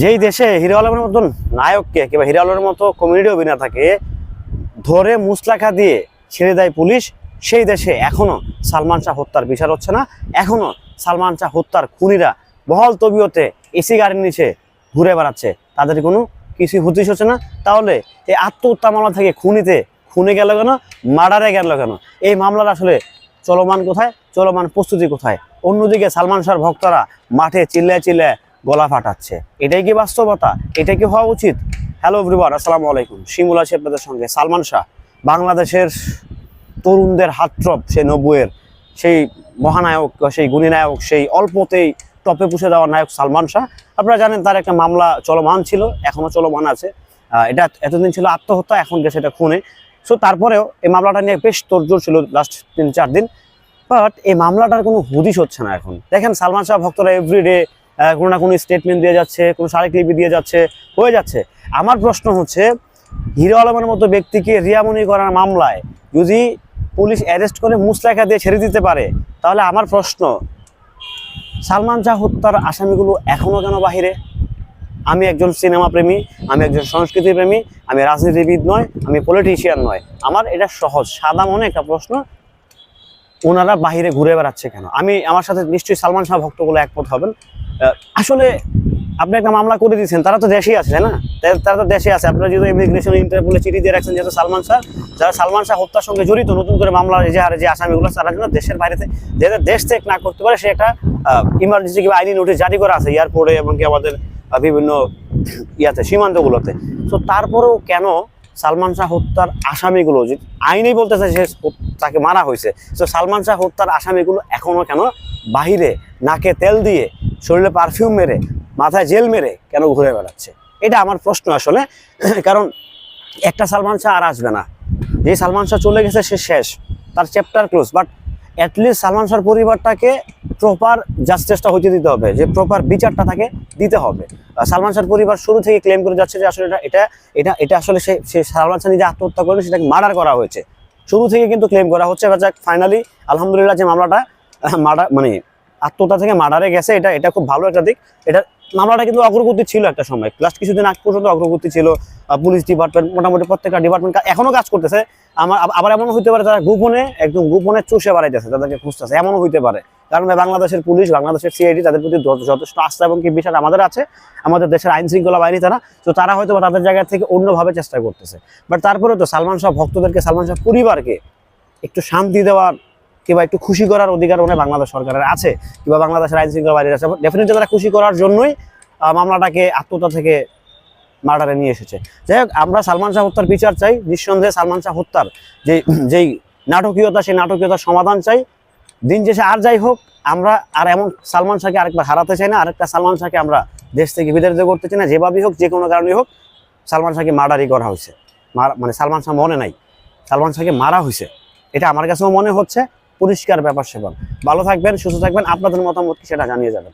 যেই দেশে হিরো আলমের মতন নায়ককে কিংবা হিরো আলমের মতো কমেডি অভিনেতাকে ধরে মুসলাখা দিয়ে ছেড়ে দেয় পুলিশ, সেই দেশে এখনও সালমান শাহ হত্যার বিচার হচ্ছে না। এখনও সালমান শাহ হত্যার খুনিরা বহল তবিয়তে এসি গাড়ির নিচে ঘুরে বেড়াচ্ছে। তাদের কোনো কিছু হতিস হচ্ছে না। তাহলে এই আত্মহত্যা মামলা থেকে খুনিতে খুনে গেল কেন? মার্ডারে গেল কেন? এই মামলার আসলে চলমান কোথায়? চলমান প্রস্তুতি কোথায়? অন্যদিকে সালমান শাহর ভক্তরা মাঠে চিল্লায় চিল্লায় গলা ফাটাচ্ছে। এটাই কি বাস্তবতা? এটাই কি হওয়া উচিত? হ্যালো এভরিওয়ান আসসালামু আলাইকুম। শিমুল আছি সঙ্গে। সালমান শাহ, বাংলাদেশের তরুণদের হাতট্রপ সেই নব্বইয়ের, সেই মহানায়ক, সেই গুণী নায়ক সেই অল্পতেই টপে পুষে দেওয়া নায়ক সালমান শাহ। আপনারা জানেন তার একটা মামলা চলমান ছিল, এখনও চলমান আছে। এটা এতদিন ছিল আত্মহত্যা, এখন গেছে এটা খুনে। সো তারপরেও এই মামলাটা নিয়ে বেশ তোড়জোড় ছিল লাস্ট তিন, চার দিন। বাট এই মামলাটার কোনো হুদিস হচ্ছে না এখন। দেখেন, সালমান শাহ ভক্তরা এভরিডে কোনো না কোনো স্টেটমেন্ট দিয়ে যাচ্ছে, কোনো স্মারকলিপি দিয়ে যাচ্ছে, হয়ে যাচ্ছে। আমার প্রশ্ন হচ্ছে, হিরো আলমের মতো ব্যক্তিকে রিয়ামনি করার মামলায় যদি পুলিশ অ্যারেস্ট করে মুসলাখা দিয়ে ছেড়ে দিতে পারে, তাহলে আমার প্রশ্ন, সালমান শাহ হত্যার আসামিগুলো এখনও কেন বাহিরে? আমি একজন সিনেমা প্রেমী, আমি একজন সংস্কৃতি প্রেমী, আমি রাজনীতিবিদ নয়, আমি পলিটিশিয়ান নয়। আমার এটা সহজ, সাদা মনে একটা প্রশ্ন, ওনারা বাহিরে ঘুরে বেড়াচ্ছে কেন? আমি, আমার সাথে নিশ্চয়ই সালমান শাহ ভক্তগুলো একমত হবেন। আসলে আপনি একটা মামলা করে দিয়েছেন, তারা তো দেশেই আছে না? তারা তো দেশে আছে। আপনারা যদি ইমিগ্রেশন ইন্টারপোলে চিঠি দিয়ে রাখছেন, যেহেতু সালমান শাহ, যারা সালমান শাহ হত্যার সঙ্গে জড়িত, নতুন করে মামলা এজাহারে যে আসামিগুলো তারা যেন দেশের বাইরে থেকে যাতে দেশ থেকে না করতে পারে, সে একটা ইমার্জেন্সি কিংবা আইনি নোটিশ জারি করা আছে এয়ারপোর্টে এবং কি আমাদের বিভিন্ন ইয়াতে, সীমান্তগুলোতে। তো তারপরেও কেন সালমান শাহ হত্যার আসামিগুলো আইনেই বলতেছে সে তাকে মারা হয়েছে, তো সালমান শাহ হত্যার আসামিগুলো এখনও কেন বাহিরে নাকে তেল দিয়ে শরীরে পারফিউম মেরে, মাথায় জেল মেরে কেন ঘুরে বেড়াচ্ছে? এটা আমার প্রশ্ন আসলে। কারণ একটা সালমান শাহ আর আসবে না। যে সালমান শাহ চলে গেছে, সে শেষ। তার chapter close but at least Salman শাহর পরিবারটাকে প্রপার জাস্টিসটা হইতে দিতে হবে, যে প্রপার বিচারটা তাকে দিতে হবে। সালমান শাহর পরিবার শুরু থেকে ক্লেম করে যাচ্ছে যে আসলে এটা এটা এটা এটা আসলে সে সে সালমান শাহ নিজে আত্মহত্যা করে সেটাকে মার্ডার করা হয়েছে। শুরু থেকে কিন্তু ক্লেম করা হচ্ছে ফাইনালি আলহামদুলিল্লাহ যে মামলাটা, মার্ডার মানে আত্মহত্যা থেকে মার্ডারে গেছে, এটা এটা খুব ভালো একটা দিক। এটা মামলাটা কিন্তু অগ্রগতি ছিল একটা সময়। লাস্ট কিছুদিন আগ পর্যন্ত অগ্রগতি ছিল পুলিশ ডিপার্টমেন্ট মোটামুটি প্রত্যেকটা ডিপার্টমেন্ট এখনও কাজ করতেছে। আমার আবার এমনও হইতে পারে তারা গোপনে, একদম গোপনে চুষে বাড়াইতেছে, তাদেরকে খুঁজতেছে। এমনও হইতে পারে। কারণ বাংলাদেশের পুলিশ, বাংলাদেশের সিআইডি তাদের প্রতি যথেষ্ট আস্থা এবং কি বিশ্বাস আমাদের আছে। আমাদের দেশের আইন শৃঙ্খলা বাহিনী তারা। তো তারা হয়তো তাদের জায়গা থেকে অন্যভাবে চেষ্টা করতেছে। বাট তারপরে তো সালমান শাহ ভক্তদেরকে, সালমান শাহ পরিবারকে একটু শান্তি দেওয়ার কিংবা একটু খুশি করার অধিকার মনে বাংলাদেশ সরকারের আছে, কিংবা বাংলাদেশের আইন শৃঙ্খলা বাহিনীর আছে। ডেফিনেটলি তারা খুশি করার জন্যই মামলাটাকে আত্মহত্যা থেকে মার্ডারে নিয়ে এসেছে। যাই হোক, আমরা সালমান শাহ হত্যার বিচার চাই, নিঃসন্দেহে সালমান শাহ হত্যার যে, যেই নাটকীয়তা, সেই নাটকীয়তার সমাধান চাই। দিন শেষে আর যাই হোক, আমরা আর এমন সালমান শাহকে আরেকবার হারাতে চাই না, আরেকটা সালমান শাহকে আমরা দেশ থেকে বিতাড়িত করতে চাই না, যেভাবেই হোক, যে কোনো কারণেই হোক, সালমান শাহকে মার্ডারই করা হয়েছে। মানে সালমান শাহ মনে নাই, সালমান শাহকে মারা হয়েছে। এটা আমার কাছেও মনে হচ্ছে। পরিষ্কার ব্যাপার সেবার ভালো থাকবেন সুস্থ থাকবেন আপনাদের মতামত কি সেটা জানিয়ে যাবেন।